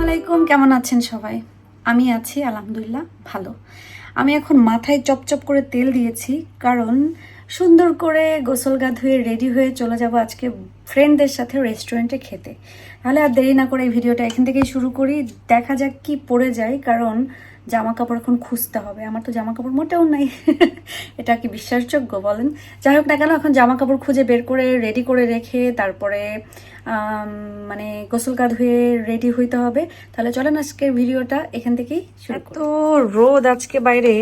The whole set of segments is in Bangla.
আলাইকুম কেমন আছেন সবাই? আমি আছি, আলহামদুলিল্লাহ, ভালো। আমি এখন মাথায় চপচপ করে তেল দিয়েছি, কারণ সুন্দর করে গোসল গা ধুয়ে রেডি হয়ে চলে যাব আজকে ফ্রেন্ডদের সাথে রেস্টুরেন্টে খেতে। তাহলে আর দেরি না করে এই ভিডিওটা এখান থেকেই শুরু করি। দেখা যাক কি পরে যায় কারণ জামা কাপড় এখন খুঁজতে হবে। আমার তো জামা কাপড় মোটেও নাই। এটা কি বিশ্বাসযোগ্য বলেন? যাই হোক না কেন এখন জামা কাপড় খুঁজে বের করে রেডি করে রেখে তারপরে মানে গোসল গা ধুয়ে রেডি হইতে হবে। তাহলে চলেন আজকের ভিডিওটা এখান থেকেই শুরু তো রোদ আজকে বাইরে।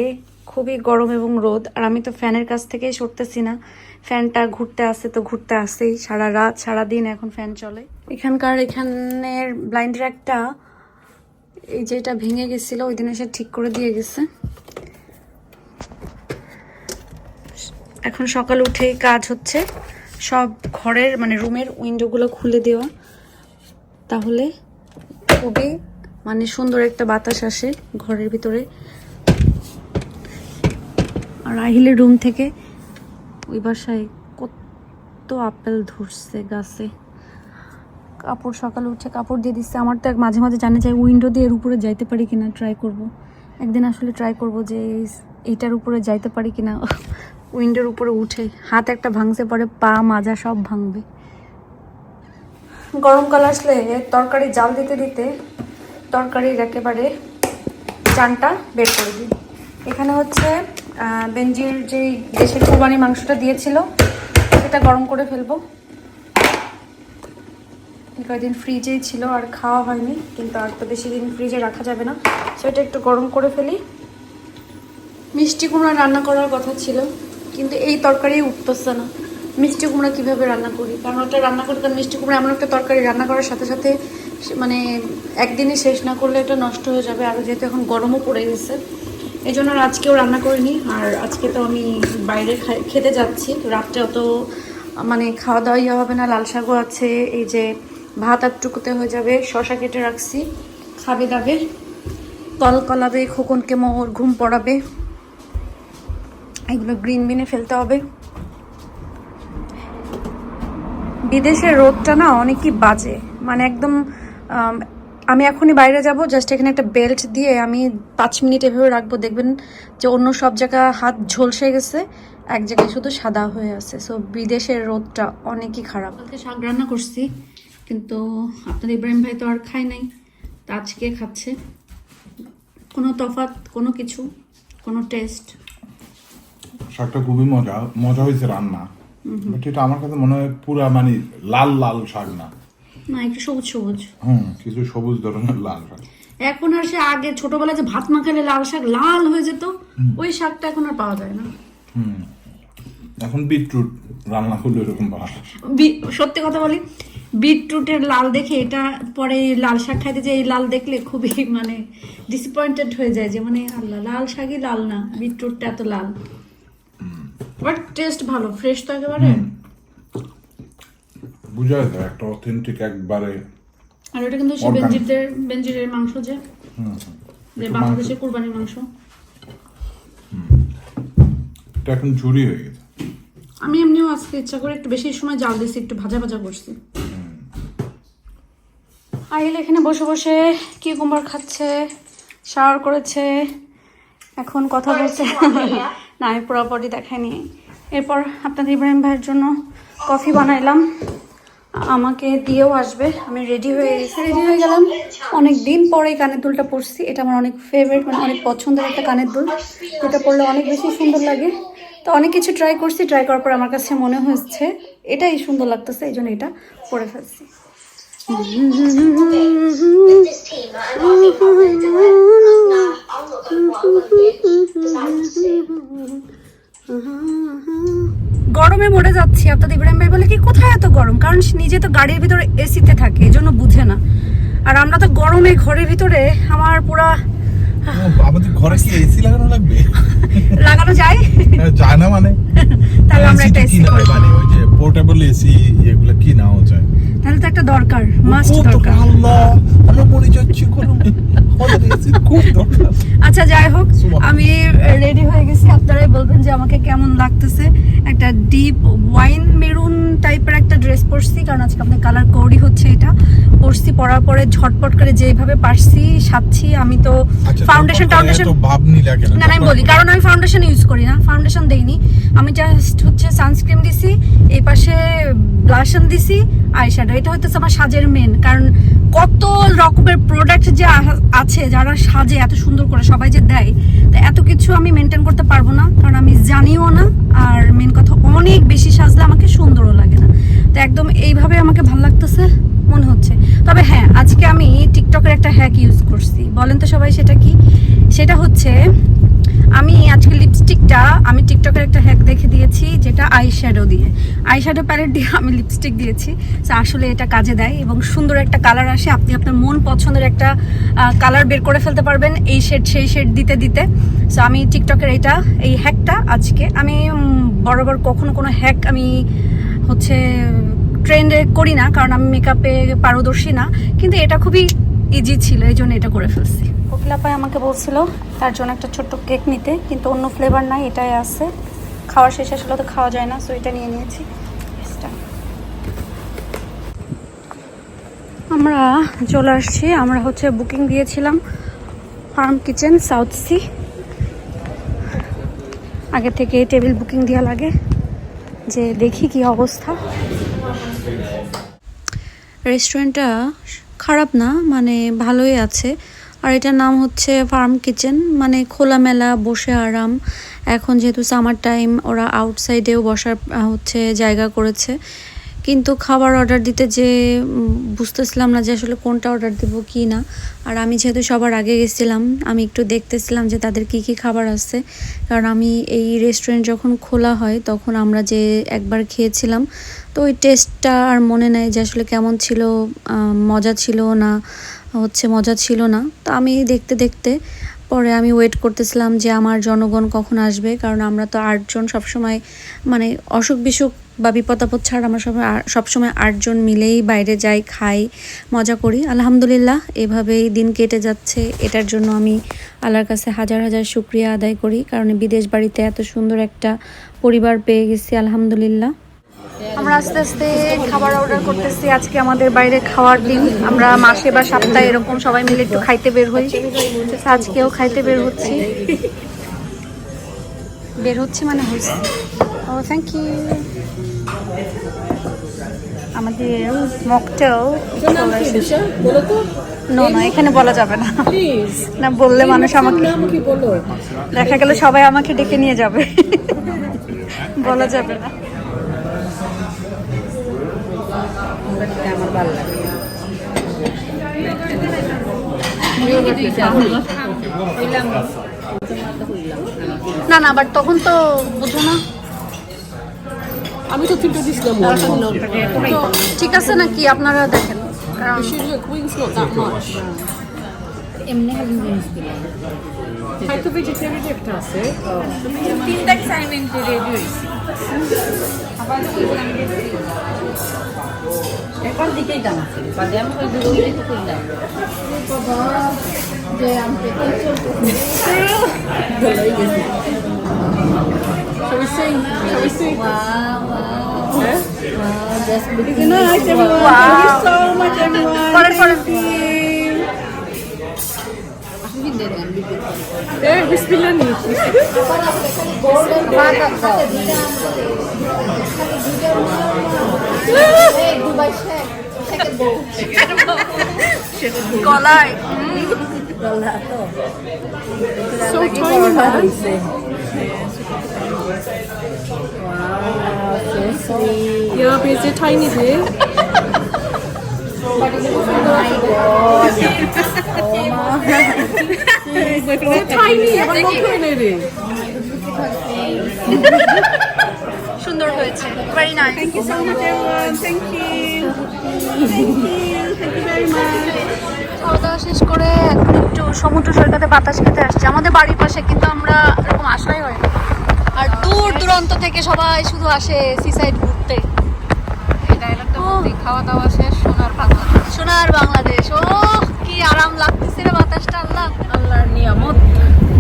খুবই গরম এবং রোদ, আর আমি তো ফ্যানের কাছ থেকেই সরতেছি না। ফ্যানটা ঘুরতে আসে তো ঘুরতে আসেই, সারা রাত, সারা দিন এখন ফ্যান চলে। এখানকার এখানের ব্লাইন্ডের একটা এই যে এটা ভেঙে গেছিল, ওই দিন এসে ঠিক করে দিয়ে গেছে। এখন সকাল উঠেই কাজ হচ্ছে, সব ঘরের মানে রুমের উইন্ডোগুলো খুলে দেওয়া। তাহলে খুবই মানে সুন্দর একটা বাতাস আসে ঘরের ভিতরে। আর আহিলের রুম থেকে ওই বাসায় কত আপেল ধরছে গাছে। কাপড় সকালে উঠে কাপড় দিয়ে দিচ্ছে। আমার তো এক মাঝে মাঝে জানে যায় উইন্ডো দিয়ে এর উপরে যাইতে পারি কিনা ট্রাই করব। একদিন আসলে ট্রাই করব যে এইটার উপরে যাইতে পারি কিনা। উইন্ডোর উপরে উঠে হাত একটা ভাঙছে, পরে পা মাজা সব ভাঙবে। গরমকাল আসলে তরকারি জাল দিতে দিতে তরকারির একেবারে চানটা বের করে দিই। এখানে হচ্ছে বেঞ্জির যেই দেশের কোরবানি মাংসটা দিয়েছিল, সেটা গরম করে ফেলব। কয়েকদিন ফ্রিজেই ছিল, আর খাওয়া হয়নি, কিন্তু আর তো বেশি দিন ফ্রিজে রাখা যাবে না। সেটা একটু গরম করে ফেলি। মিষ্টি কুমড়া রান্না করার কথা ছিল, কিন্তু এই তরকারি উঠতেছে না। মিষ্টি কুমড়া কীভাবে রান্না করি? কারণ ওটা রান্না করতে মিষ্টি কুমড়া এমন একটা তরকারি রান্না করার সাথে সাথে মানে একদিনই শেষ না করলে এটা নষ্ট হয়ে যাবে। আর যেহেতু এখন গরমও পড়ে গেছে এই জন্য আজকেও রান্না করিনি, আর আজকে তো আমি বাইরে খেতে যাচ্ছি রাত্রে অত মানে খাওয়া দাওয়া ইয়ে হবে না, লাল শাকও আছে, এই যে ভাত একটুকুতে হয়ে যাবে, শশা কেটে রাখছি, খাবে দাবে কল কলাবে, খোকনকে মোর ঘুম পড়াবে, এগুলো গ্রিন বিনে ফেলতে হবে। বিদেশের রোদটা না অনেকই বাজে মানে একদম আম, এখনই বাইরে যাব জাস্ট এখানে একটা বেল্ট দিয়ে আমি পাঁচ মিনিট এভাবে রাখব। দেখবেন যে অন্য সব জায়গা হাত ঝলসে গেছে এক জায়গায় শুধু সাদা হয়ে আছে। সো বিদেশের রোদটা অনেকই খারাপ। কালকে শাক রান্না করছি কিন্তু আপনার ইব্রাহিম ভাই তো আর খায় নাই তা আজকে খাচ্ছে। কোনো তফাৎ কোনো কিছু কোনো টেস্ট শাকটা খুবই মজা মজা হয়েছে রান্না। বাট এটা আমার কাছে মনে হয় পুরা মানে লাল লাল শাক না। না একটু সবুজ সবুজ। হুম কিছু সবুজ ধরনের লাল শাক। এখন আর সে আগে ছোটবেলায় যে ভাত মাখালে লাল শাক লাল হয়ে যেত ওই শাকটা এখন আর পাওয়া যায় না। হুম এখন বিটরুট রান্না করলে এরকম পাওয়া সত্যি কথা বলি বিটরুটের লাল দেখে এটা পরে লাল শাক খাইতে যে এই লাল দেখলে খুবই মানে ডিসঅ্যাপয়েন্টেড হয়ে যায় যে মানে আল্লাহ লাল শাকই লাল না বিটরুটটা এত লাল। বাট টেস্ট ভালো ফ্রেশ তো একেবারে। বুঝা যায় একটা অথেন্টিক একবারে আর ওটা কিন্তু বেঞ্জিরদের বেঞ্জিরের মাংস যে যে বাংলাদেশের মাংস- কোরবানির মাংস। এটা এখন ঝুরি হয়ে গেছে। আমি এমনিও আজকে ইচ্ছা করে একটু বেশি সময় জাল দিয়েছি একটু ভাজা ভাজা করছি। আহিল এখানে বসে বসে কি কুমড় খাচ্ছে শাওয়ার করেছে এখন কথা বলছে। না আমি পুরোপুরি দেখাইনি। এরপর আপনাদের ইব্রাহিম ভাইয়ের জন্য কফি বানাইলাম। আমাকে দিয়েও আসবে। আমি রেডি হয়ে গেছি। রেডি হয়ে গেলাম। অনেক দিন পরে এই কানের দুলটা পরছি। এটা আমার অনেক ফেভারিট মানে অনেক পছন্দের একটা কানের দুল। যেটা পরলে অনেক বেশি সুন্দর লাগে। তো অনেক কিছু ট্রাই করছি। ট্রাই করার পর আমার কাছে মনে হচ্ছে এটাই সুন্দর লাগতেছে এই জন্য এটা পরে ফেলছি। গরমে মরে যাচ্ছি আপনাদের ইব্রাহিম ভাই বলে কি কোথায় এত গরম? কারণ নিজে তো গাড়ির ভিতরে এসিতে থাকে এই জন্য বুঝে না। আর আমরা তো গরমে ঘরের ভিতরে আমার পুরা আমাদের ঘরে কি এসি লাগানো লাগবে? লাগানো যায়? যায় না মানে? তাহলে আমরা একটা এসি মানে ওই যে পোর্টেবল এসি এগুলো কি নাও যায়। তাহলে তো একটা দরকার মাস্ট দরকার। আল্লাহ আমরা মরে যাচ্ছি গরমে। আমাদের আচ্ছা যাই হোক আমি রেডি হয়ে গেছি। আপনারাই বলবেন যে আমাকে কেমন লাগতেছে। একটা ডিপ ওয়াইন মেরুন টাইপের একটা ড্রেস পরছি কারণ আজকে আপনার কালার কোডই হচ্ছে এটা। পরছি পরার পরে ঝটপট করে যেভাবে পারছি সাচ্ছি আমি তো ফাউন্ডেশন টাউন্ডেশন তো ভাব নি আমি বলি কারণ আমি ফাউন্ডেশন ইউজ করি না। ফাউন্ডেশন দেইনি। আমি জাস্ট হচ্ছে সানস্ক্রিন দিছি এই পাশে ব্লাশন দিছি আইশ্যাডো এটা হচ্ছে আমার সাজের মেন কারণ কত রকমের প্রোডাক্ট যে আছে যারা সাজে এত সুন্দর করে সবাই যে দেয়, তো এত কিছু আমি মেনটেন করতে পারব না, কারণ আমি জানিও না, আর মেন কথা অনেক বেশি সাজলে আমাকে সুন্দরও লাগে না। তো একদম এইভাবে আমাকে ভালো লাগতেছে, মনে হচ্ছে। তবে হ্যাঁ আজকে আমি টিকটকের একটা হ্যাক ইউজ করছি। বলেন তো সবাই সেটা কি? সেটা হচ্ছে লিপস্টিকটা আমি টিকটকের একটা হ্যাক দেখে দিয়েছি, যেটা আই শ্যাডো দিয়ে। আই শ্যাডো প্যালেট দিয়ে আমি লিপস্টিক দিয়েছি। আসলে এটা কাজে দেয় এবং সুন্দর একটা কালার আসে। আপনি আপনার মন পছন্দের একটা কালার বের করে ফেলতে পারবেন এই শেড সেই শেড দিতে দিতে। সো আমি টিকটকের এটা, এই হ্যাকটা আজকে আমি বরাবর কখনো কোনো হ্যাক আমি হচ্ছে ট্রেন্ডে করি না, কারণ আমি মেকআপে পারদর্শী না। কিন্তু এটা খুবই ইজি ছিল, এই জন্য এটা করে ফেলছি। কোকিলাপাই আমাকে বলছিল, তার জন্য একটা ছোট্ট কেক নিতে, কিন্তু অন্য ফ্লেভার নাই, এটাই আছে। খাওয়ার শেষ আসলে তো খাওয়া যায় না সো এটা নিয়ে নিয়েছি। আমরা চলে আসছি, আমরা হচ্ছে বুকিং দিয়েছিলাম ফার্ম কিচেন, সাউথ সি। আগে থেকে টেবিল বুকিং দেওয়া লাগে, যে দেখি কি অবস্থা। রেস্টুরেন্টটা খারাপ না মানে ভালোই আছে। আর এটার নাম হচ্ছে ফার্ম কিচেন মানে খোলামেলা, বসে আরাম। এখন যেহেতু সামার টাইম ওরা আউটসাইডেও বসার হচ্ছে জায়গা করেছে। কিন্তু খাবার অর্ডার দিতে যে বুঝতেছিলাম না যে আসলে কোনটা অর্ডার দেবো কি না। আর আমি যেহেতু সবার আগে গেছিলাম, আমি একটু দেখতেছিলাম যে তাদের কি কি খাবার আছে। কারণ আমি এই রেস্টুরেন্ট যখন খোলা হয়, তখন আমরা যে একবার খেয়েছিলাম, তো ওই টেস্টটা আর মনে নেই যে আসলে কেমন ছিল মজা ছিল না, হচ্ছে মজা ছিল না। তো আমি দেখতে দেখতে পরে আমি ওয়েট করতেছিলাম যে আমার জনগণ কখন আসবে, কারণ আমরা তো আটজন সবসময় মানে অসুখ বিসুখ বা বিপদ আপদ ছাড়া আমরা সবাই আ- সবসময় আটজন মিলেই বাইরে যাই, খাই, মজা করি। আলহামদুলিল্লাহ, এভাবেই দিন কেটে যাচ্ছে। এটার জন্য আমি আল্লাহর কাছে হাজার হাজার শুক্রিয়া আদায় করি, কারণ বিদেশ বাড়িতে এত সুন্দর একটা পরিবার পেয়ে গেছি, আলহামদুলিল্লাহ। আমরা আস্তে আস্তে খাবার অর্ডার করতেছি। আজকে আমাদের বাইরে খাওয়ার দিন। আমরা মাসে বা সপ্তাহে এরকম সবাই মিলে একটু খাইতে বের হই। আজকেও খাইতে বের হচ্ছি। বের হচ্ছে মানে হচ্ছে ও থ্যাংক ইউ আমাদের মকটেল নো না এখানে বলা যাবে না। না বললে মানুষ আমাকে দেখা গেল সবাই আমাকে ডেকে নিয়ে যাবে। বলা যাবে না। ভালো লাগে। না না বাট তখন তো বুঝো না। আমি তো তিনটা দিছিলাম তো ঠিক আছে নাকি? আপনারা দেখেন। কারণ এমনি খালি জিনিস দিলাম। হয়তো ভেজিটেরিয়ান একটা আছে। তিনটা অ্যাসাইনমেন্ট রেডি হয়েছে। এখন দিকেই বাদে আমি ওই করলাম. Wow. Thank you so much everyone. করেন করেন সুবিধা দেন বিদ্যুৎ Eh, bismillah nih. গলায় So tiny man. Yeah, but it's a tiny day. So tiny, আমার মতো নেই সুন্দর হয়েছে। Very nice thank you so much everyone thank you খাওয়া দাওয়া শেষ করে এখন একটু সমুদ্র সৈকতে বাতাস খেতে আসছি। আমাদের বাড়ির পাশে কিন্তু আমরা এরকম আসাই হয় না। আর দূর দূরান্ত থেকে সবাই শুধু আসে সি সাইড ঘুরতে খাওয়া দাওয়া শেষ সোনার বাংলাদেশ। সোনার বাংলাদেশ ও। কি আরাম লাগতেছে রে বাতাসটা আল্লাহ। আল্লাহর নিয়ামত।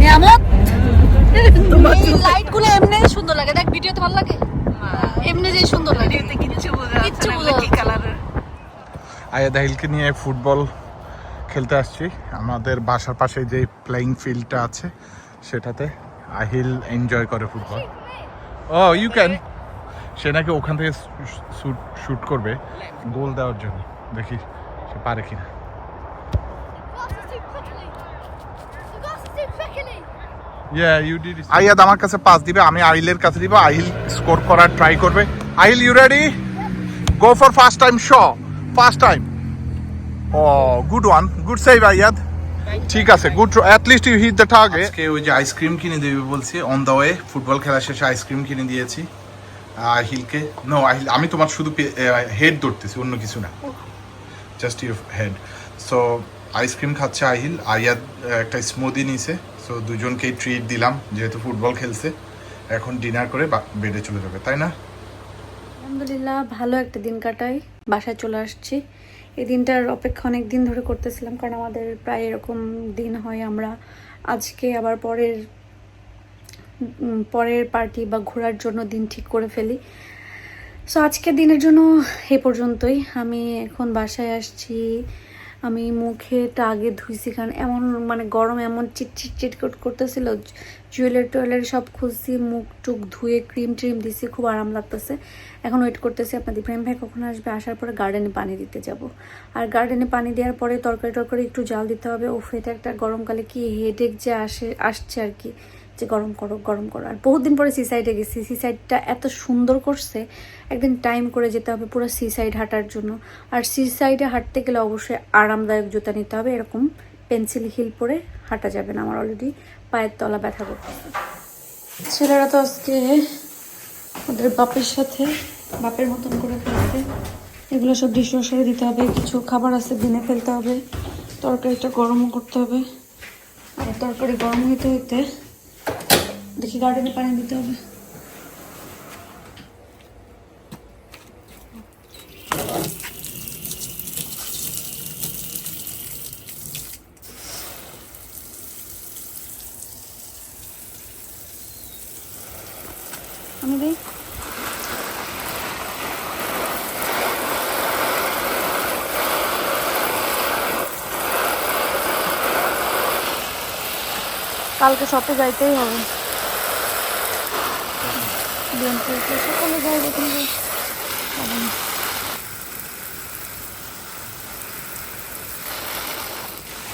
নিয়ামত? এই লাইটগুলো এমনি সুন্দর লাগে। দেখ ভিডিওতে ভালো লাগে? এমনি যে সুন্দর লাগে। কিচ্ছু বোঝা কিচ্ছু বোঝা যাচ্ছে না। আয়াদ আহিলকে নিয়ে ফুটবল খেলতে আসছি। আমাদের বাসার পাশে যে প্লেয়িং ফিল্ডটা আছে সেটাতে আহিল এনজয় করে football. O you can say নাকি ওখান থেকে শুট শুট করবে। গোল দেওয়ার জন্য। দেখি সে পারে কিনা। আইয়াদ আমার কাছে পাস দিবে আমি আহিলের কাছে দিব আহিল স্কোর করার ট্রাই করবে। Ahil you ready go for first time Shaw first time oh good one good save Ayad. ঠিক আছে good at least you hit the target আজকে ওই যে আইসক্রিম কিনে দেবে বলছি অন দ্য ওয়ে ফুটবল খেলা শেষে আইসক্রিম কিনে দিয়েছি আহিলকে। নো আহিল আমি তোমার শুধু হেড ধরতেছি অন্য কিছু না। Just your head so ice cream খাচ্ছে আহিল আহ, একটা স্মুদি নিছে। সো দুজনকেই ট্রিট দিলাম, যেহেতু ফুটবল খেলছে। এখন ডিনার করে বেডে চলে যাবে, তাই না? আলহামদুলিল্লাহ, ভালো একটা দিন কাটাই। বাসায় চলে আসছি। এই দিনটার অপেক্ষা অনেক দিন ধরে করতেছিলাম, কারণ আমাদের প্রায় এরকম দিন হয় আমরা। আজকে আবার পরের পরের পার্টি বা ঘোরার জন্য দিন ঠিক করে ফেলি। সো আজকের দিনের জন্য এ পর্যন্তই। আমি এখন বাসায় আসছি। আমি মুখেটা আগে ধুইছি, কারণ এমন মানে গরম এমন চিটচিট চিট কর- করতেছিল, জুয়েলারি টুয়েলারি সব খুঁজছি মুখ টুক ধুয়ে ক্রিম ট্রিম দিছি, খুব আরাম লাগতেছে। এখন ওয়েট করতেছি আপনাদের প্রেম ভাই কখন আসবে, আসার পরে গার্ডেনে পানি দিতে যাব। আর গার্ডেনে পানি দেওয়ার পরে তরকারি টরকারি একটু জাল দিতে হবে ও এটা একটা গরমকালে কি হেডেক যে আসে, আসছে আর কি। যে গরম করো গরম করো। আর বহুত দিন পরে সি সাইডে গেছি। সি সাইডটা এত সুন্দর করছে, একদিন টাইম করে যেতে হবে পুরো সি সাইড হাঁটার জন্য। আর সি সাইডে হাঁটতে গেলে অবশ্যই আরামদায়ক জুতা নিতে হবে। এরকম পেন্সিল হিল পরে হাঁটা যাবে না আমার অলরেডি পায়ের তলা ব্যথা করতেছে। ছেলেরা তো আজকে ওদের বাপের সাথে বাপের মতন করে ফেলছে এগুলো সব ডিশওয়াশারে দিতে হবে, কিছু খাবার আছে দিনে ফেলতে হবে। তরকারিটা গরমও করতে হবে। আর তরকারি গরম হইতে হইতে দেখি গার্ডেনে পানি দিতে হবে। কালকে শপে যাইতেই হবে।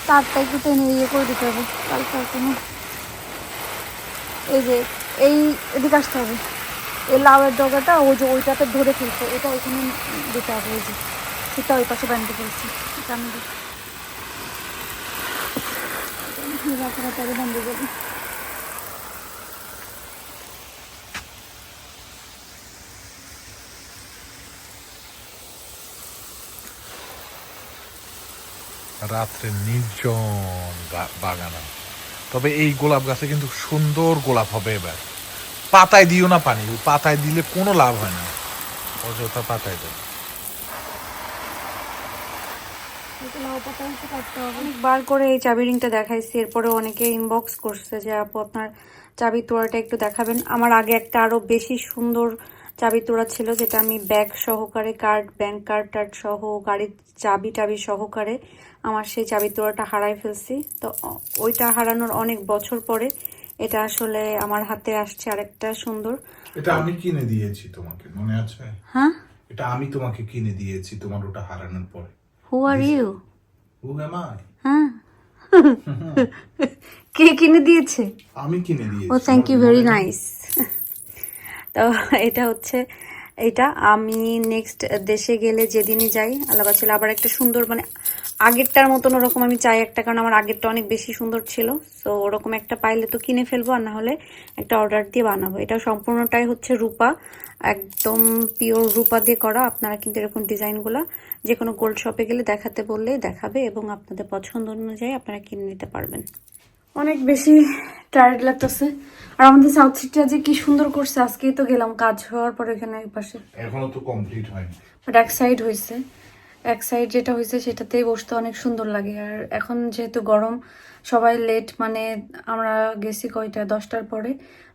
তারটা একটু টেনে ইয়ে করে দিতে হবে এই যে, এই এদিকে আসতে হবে। এই লাউয়ের ডগাটা ওই যে ওইটাতে ধরে ফেলছে, এটা ওইখানে দিতে হবে ওই যে। সেটা ওই পাশে বানিয়ে ফেলছি, এটা আমি বন্ধ করব রাত্রে নির্জন বাগান তবে এই গোলাপ গাছে কিন্তু সুন্দর গোলাপ হবে এবার। পাতায় দিও না পানি পাতায় দিলে কোনো লাভ হয় না। অযথা পাতায় দেয়। অনেকবার করে এই চাবি রিংটা দেখাইছি, এরপরে অনেকে ইনবক্স করছে যে, আপু, আপনার চাবি তোড়াটা একটু দেখাবেন। আমার আগে একটা আরও বেশি সুন্দর চাবি তোড়া ছিল, যেটা আমি ব্যাগ সহকারে, কার্ড, ব্যাংক কার্ড টার্ড সহ, গাড়ির চাবি টাবি সহকারে আমার সেই চাবি তোড়াটা হারাই ফেলছি। তো ওইটা হারানোর অনেক বছর পরে এটা আসলে আমার হাতে আসছে আরেকটা সুন্দর। এটা আমি কিনে দিয়েছি তোমাকে মনে আছে? হ্যাঁ? এটা আমি তোমাকে কিনে দিয়েছি তোমার ওটা হারানোর পরে। Who are you who am I হ্যাঁ। কে কিনে দিয়েছে? আমি কিনে দিয়েছি ও থ্যাংক ইউ ভেরি নাইস তো এটা হচ্ছে এটা আমি নেক্সট দেশে গেলে যেদিনই যাই, আল্লাহ ছিল আবার একটা সুন্দর মানে আগেরটার মতন ওরকম আমি চাই একটা, কারণ আমার আগেরটা অনেক বেশি সুন্দর ছিল। সো ওরকম একটা পাইলে তো কিনে ফেলব, আর না হলে একটা অর্ডার দিয়ে বানাবো। এটা সম্পূর্ণটাই হচ্ছে রূপা, একদম পিওর রূপা দিয়ে করা। আপনারা কিন্তু এরকম ডিজাইনগুলো যে কোনো গোল্ড শপে গেলে দেখাতে বললেই দেখাবে এবং আপনাদের পছন্দ অনুযায়ী আপনারা কিনে নিতে পারবেন। অনেক বেশি টায়ার্ড লাগতেছে। আর আমাদের সাউথ সিটিটা যে কি সুন্দর করছে আজকেই তো গেলাম কাজ হওয়ার পর এখানে এক পাশে। এখনও তো কমপ্লিট হয়নি। বাট এক সাইড হয়েছে এক সাইড যেটা হয়েছে সেটাতেই বসতে অনেক সুন্দর লাগে। আর এখন যেহেতু গরম সবাই লেট মানে আমরা গেছি কয়টা দশটার পরে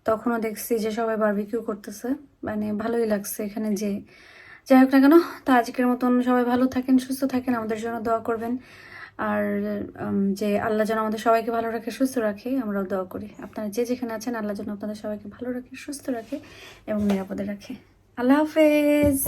তখনও দেখছি যে সবাই বারবিকিউ করতেছে। মানে ভালোই লাগছে এখানে যে যাই হোক না কেন তা আজকের মতন সবাই ভালো থাকেন সুস্থ থাকেন আমাদের জন্য দোয়া করবেন। আর যে আল্লাহ যেন আমাদের সবাইকে ভালো রাখে, সুস্থ রাখে, আমরাও দোয়া করি। আপনারা যে যেখানে আছেন, আল্লাহ যেন আপনাদের সবাইকে ভালো রাখে, সুস্থ রাখে এবং নিরাপদে রাখে। আল্লাহ হাফেজ।